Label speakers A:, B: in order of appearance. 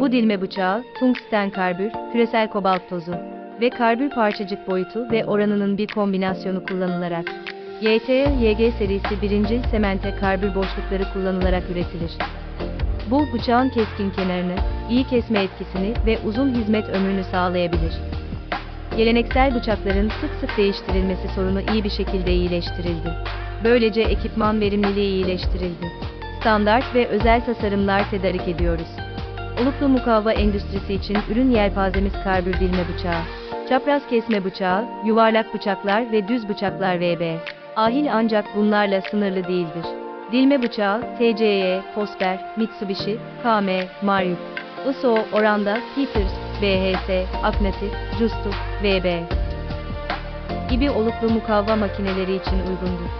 A: Bu dilme bıçağı, tungsten karbür, küresel kobalt tozu ve karbür parçacık boyutu ve oranının bir kombinasyonu kullanılarak YT-YG serisi birinci semente karbür boşlukları kullanılarak üretilir. Bu bıçağın keskin kenarını, iyi kesme etkisini ve uzun hizmet ömrünü sağlayabilir. Geleneksel bıçakların sık sık değiştirilmesi sorunu iyi bir şekilde iyileştirildi. Böylece ekipman verimliliği iyileştirildi. Standart ve özel tasarımlar tedarik ediyoruz. Oluklu mukavva endüstrisi için ürün yelpazemiz karbür dilme bıçağı, çapraz kesme bıçağı, yuvarlak bıçaklar ve düz bıçaklar VB. Ahil ancak bunlarla sınırlı değildir. Dilme bıçağı, TCE, Fosber, Mitsubishi, KM, Maryuk, ISO, Oranda, Peters, BHS, Aknatif, Justu, VB gibi oluklu mukavva makineleri için uygundur.